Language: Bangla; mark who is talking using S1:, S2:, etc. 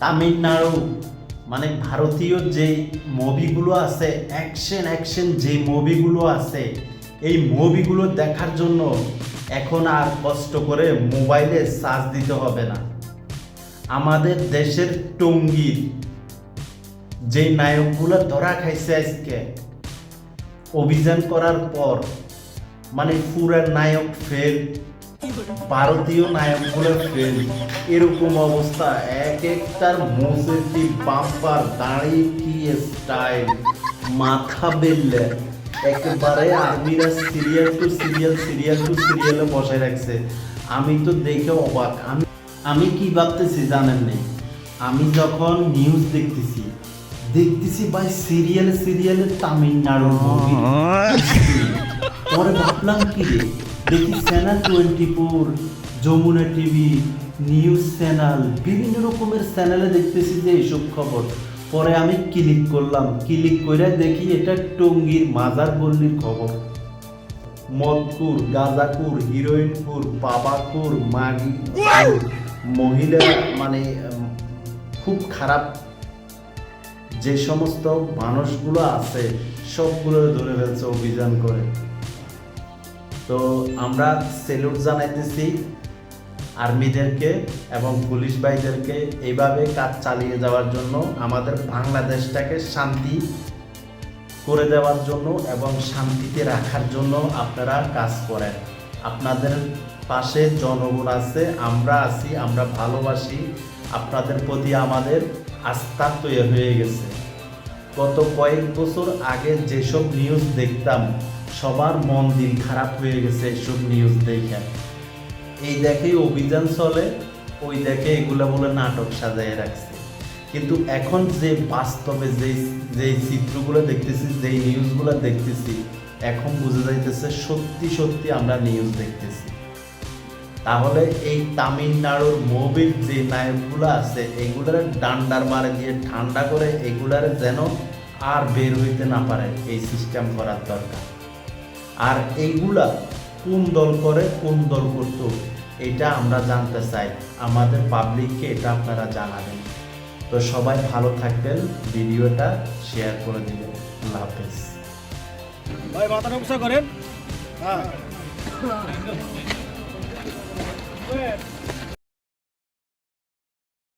S1: তামিলনাড়ু মানে ভারতীয় যে মুভিগুলো আছে অ্যাকশন অ্যাকশন যে মুভিগুলো আছে, এই মুভিগুলো দেখার জন্য এখন আর কষ্ট করে মোবাইলে চার্জ দিতে হবে না। আমাদের দেশের টঙ্গীর যে নায়কগুলো ধরা খাইছে আজকে, অভিযান করার পর মানে পুরা নায়ক ফেল ভারতীয় নায়কগুলো ফেল। এরকম অবস্থা এক একটার কি বাম্পার দাঁড়িয়ে কি স্টাইল মাথা বেললে। একেবারে আর্মিরা serial to serial serial to সিরিয়ালে বসায় রাখছে। আমি তো দেখে অবাক। আমি আমি কি ভাবতেছি জানেন নেই? আমি যখন নিউজ দেখতেছি দেখতেছি ভাই সিরিয়াল সিরিয়ালে তামিলনাড়ু পরে ভাবলাম কি রে? দেখি channel twenty four Jamuna TV news channel বিভিন্ন রকমের চ্যানেলে দেখতেছি যে এইসব খবর। পরে আমি ক্লিক করলাম। ক্লিক করে দেখি এটা টঙ্গীর মাজার গল্লির খবর। মদকুর গাঁজাকুর হিরোইনকুর বাবাকুর মাগি মহিলা মানে খুব খারাপ। যে সমস্ত মানুষগুলো আছে সবগুলো ধরে ফেলছে অভিযান করে। তো আমরা সেলুট জানাইতেছি আর্মিদেরকে এবং পুলিশ ভাইদেরকে এইভাবে কাজ চালিয়ে যাওয়ার জন্য, আমাদের বাংলাদেশটাকে শান্তি করে দেওয়ার জন্য এবং শান্তিতে রাখার জন্য আপনারা কাজ করেন। আপনাদের পাশে জনগণ আছে, আমরা আছি, আমরা ভালোবাসি, আপনাদের প্রতি আমাদের আস্থা তৈরি হয়ে গেছে। গত কয়েক বছর আগে যেসব নিউজ দেখতাম, সবার মন দিন খারাপ হয়ে গেছে এসব নিউজ দেখে। এই দেখে অভিযান চলে, ওই দেখে এগুলো বলে নাটক সাজায় রাখছে। কিন্তু এখন যে বাস্তবে যে যে চিত্রগুলো দেখতেছি যে নিউজগুলো দেখতেছি, এখন বুঝে যাইতেছে সত্যি সত্যি আমরা নিউজ দেখতেছি। তাহলে এই তামিলনাড়ুর মুভির যে নায়কগুলো আছে, এগুলার ডান্ডার মারে দিয়ে ঠান্ডা করে এগুলার যেন আর বের হইতে না পারে এই সিস্টেম করার দরকার। আর এইগুলা কোন দল করে, কোন দল করত, এটা আমরা জানতে চাই। আমাদের পাবলিককে এটা আপনারা জানাবেন। তো সবাই ভালো থাকবেন, ভিডিওটা শেয়ার করে দিবেন। আল্লাহ হাফেজ।
S2: ভাই মাথাটা উঁচা করেন। হ্যাঁ। Go ahead.